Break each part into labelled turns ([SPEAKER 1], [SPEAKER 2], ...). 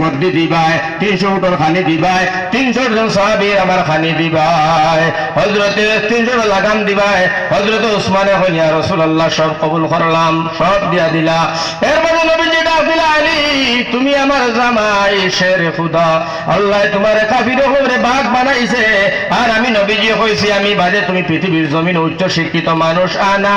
[SPEAKER 1] গদ্দি দিবাই তিনশো উটর খানি দিবাই তিনশো জন সাহাবি আমার খানি দিবাই হজরতে তিনশো লাগাম দিবাই হজরত উসমানে হইয়া রসুল্লাহ সব কবুল করলাম, সব দিয়া দিলা। এর আলী, তুমি আমার জামাই, শের খুদা। আল্লাহ তোমার কাফির হরে বাঘ বানাইছে। আর আমি নবীজি হইছি, আমি বাদে তুমি পৃথিবীর জমিন উচ্চ শিক্ষিত মানুষ, আনা।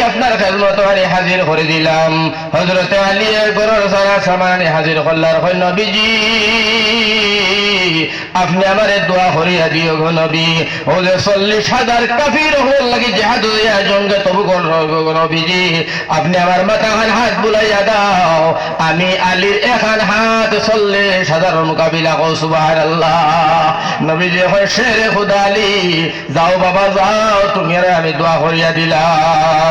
[SPEAKER 1] আপনার খেদমত আলী হাজির করে দিলাম। হজরতে আলী এর গরর সারা সামানে হাজির করলার কই নবীজি। আপনি আমারে দোয়া করিয়া দিও গো নবী। ও যে চল্লিশ হাজার কাফির হল লাগি হইয়া জঙ্গে তবু নবীজি। আপনি আমার মাথাখান হাত বুলাইয়া দাও। আমি আলীর এখান হাত চল্লিশ হাজার মোকাবিলা কো সুবাহ আল্লাহ নবীজি হয় শেরে খুদা আলী যাও বাবা, যাও, তুমি আমি দোয়া করিয়া দিলাম।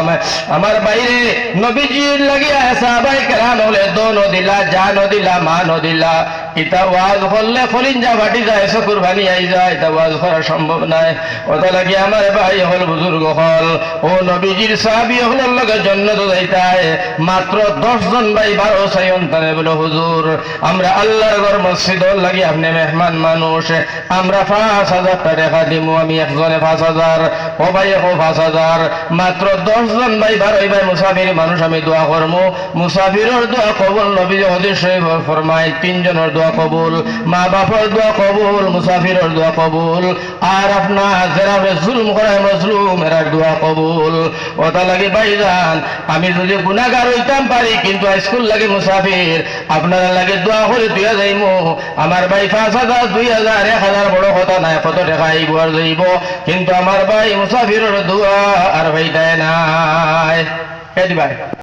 [SPEAKER 1] আমার বাইরে নবীজির লাগিয়া সাহাবাই কেরাম হলে দোনো দিলা জানো দিলা মানো দিলা ইতা ওয়াজ করলে ফলিঞ্জা ফাটি যায় চকুর ভানি আই যায় তা ওয়াজ করা সম্ভব নাই ওটা লাগি আমার ভাই হল বুজুর্গ হল ও নবীজির সাহাবি হলের লগে জন্য তো যাইতায় মাত্র দশ জন ভাই বারো সাইন তানে বলে হুজুর আমরা আল্লাহর ঘর মসজিদ লাগি আপনি মেহমান মানুষ আমরা পাঁচ হাজার টাকা দিমু আমি একজনে পাঁচ হাজার ও ভাই ও পাঁচ হাজার মাত্র দশ জন ভাই বারোই ভাই মুসাফির মানুষ আমি দোয়া করব মুসাফিরের দোয়া কবুল নবী হদিস শরীফ ফরমায় তিনজনের দোয়া কবুল, মা বাপর দোয়া কবুল, মুসাফিরের দোয়া কবুল, আর আপনার যারা জুলুম করে মজলুম এরার দোয়া কবুল। ওটা লাগে ভাইজান, আমি যদি গুণাগার হইতাম পারি, কিন্তু স্কুল লাগে মুসাফির, আপনারা লাগে দোয়া করে দিয়া যাইমু। আমার ভাই পাঁচ হাজার, দুই হাজার, এক হাজার, বড় কথা নাই, কত টাকা আইব আর যাইব কিন্তু আমার ভাই মুসাফিরের দোয়া আর ভাই দেয় নাই। দিবাই।